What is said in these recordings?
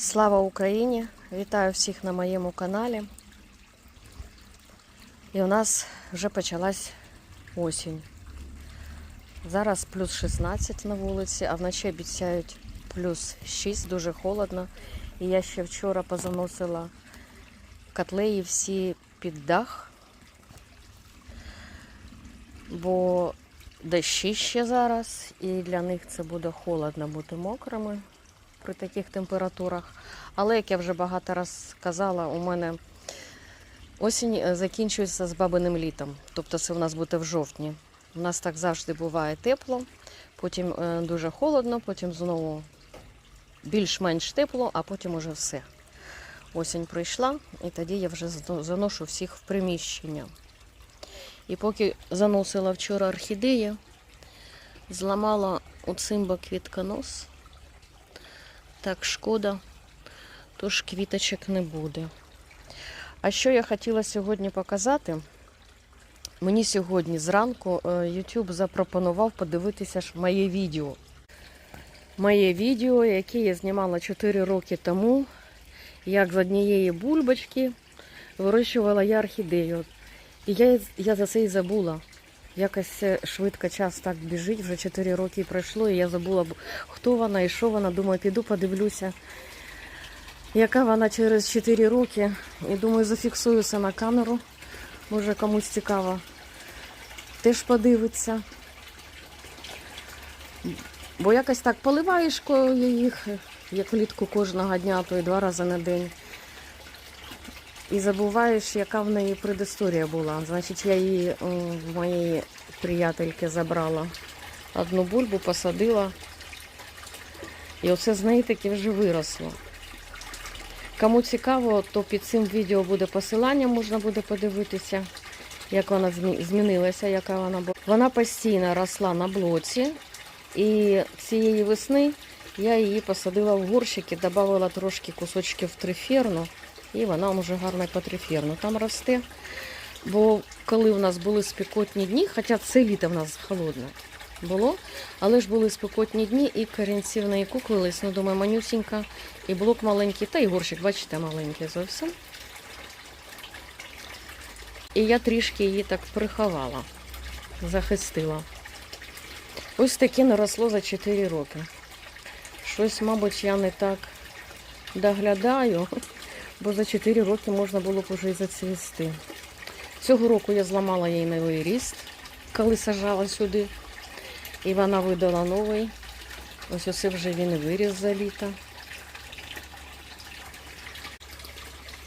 Слава Україні! Вітаю всіх на моєму каналі. І у нас вже почалась осінь. Зараз плюс 16 на вулиці, а вночі обіцяють плюс 6, дуже холодно. І я ще вчора позаносила котлеї всі під дах, бо дощі ще зараз, і для них це буде холодно бути мокрими при таких температурах. Але, як я вже багато раз казала, у мене осінь е, закінчується з бабиним літом. Тобто це у нас буде в жовтні. У нас так завжди буває тепло, потім е, дуже холодно, потім знову більш-менш тепло, а потім уже все. Осінь прийшла, і тоді я вже заношу всіх в приміщення. І поки заносила вчора орхідеї, зламала у цимба квітконос. Так шкода, тож квіточок не буде. А що я хотіла сьогодні показати? Мені сьогодні зранку е, YouTube запропонував подивитися ж моє відео. Моє відео, яке я знімала 4 роки тому, як з однієї бульбочки вирощувала я орхідею. І я, я за це і забула. Якось швидко час так біжить, вже 4 роки пройшло, і я забула, хто вона і що вона. Думаю, піду подивлюся, яка вона через 4 роки. І думаю, зафіксуюся на камеру. Може комусь цікаво. Теж подивиться. Бо якось так поливаєш їх, як влітку кожного дня, то й два рази на день. І забуваєш, яка в неї предісторія була. Значить, я її в моєї приятельки забрала. Одну бульбу посадила. І оце з неї таки вже виросло. Кому цікаво, то під цим відео буде посилання, можна буде подивитися, як вона змінилася, яка вона була. Вона постійно росла на блоці. І цієї весни я її посадила в горщики, додала трошки кусочків триферну. І вона вже гарно по триферну там росте. Бо коли в нас були спекотні дні, хоча це літо в нас холодне було, але ж були спекотні дні, і корінці в неї куклились, ну думаю, манюсінька, і блок маленький, та й горщик, бачите, маленький зовсім. І я трішки її так приховала, захистила. Ось таке наросло за 4 роки. Щось, мабуть, я не так доглядаю, бо за 4 роки можна було б уже і зацвісти. Цього року я зламала їй новий ріст, коли сажала сюди. І вона видала новий. Ось оце вже він виріс за літо.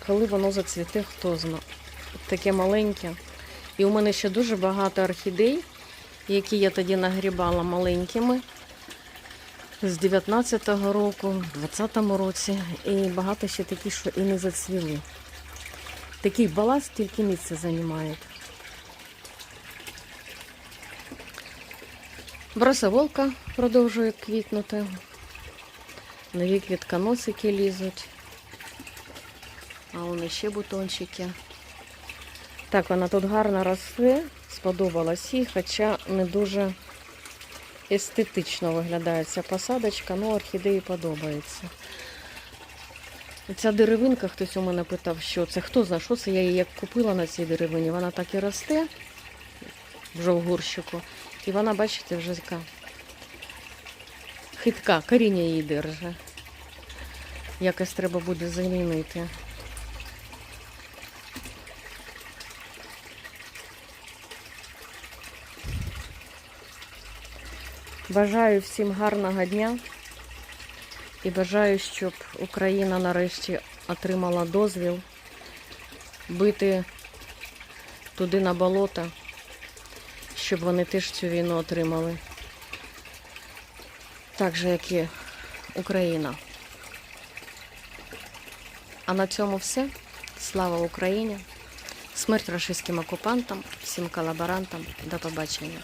Коли воно зацвіте, хто зна. Таке маленьке. І у мене ще дуже багато орхідей, які я тоді нагрібала маленькими з 19-го року, в 20-му році. І багато ще такі, що і не зацвіли. Такий баласт тільки місце займає. Бросоволка продовжує квітнути. Нові квітконосики лізуть. А вони ще бутончики. Так, вона тут гарно росте, сподобалась їй, хоча не дуже естетично виглядає ця посадочка, ну орхідеї подобається. Ця деревинка, хтось у мене питав, що це, хто знає, що це я її як купила на цій деревині. Вона так і росте вже в горщику. І вона, бачите, вже така хитка, коріння її держить. Якось треба буде замінити. Бажаю всім гарного дня і бажаю, щоб Україна нарешті отримала дозвіл бити туди на болото, щоб вони теж цю війну отримали. Так же, як і Україна. А на цьому все. Слава Україні! Смерть рашистським окупантам, всім колаборантам. До побачення.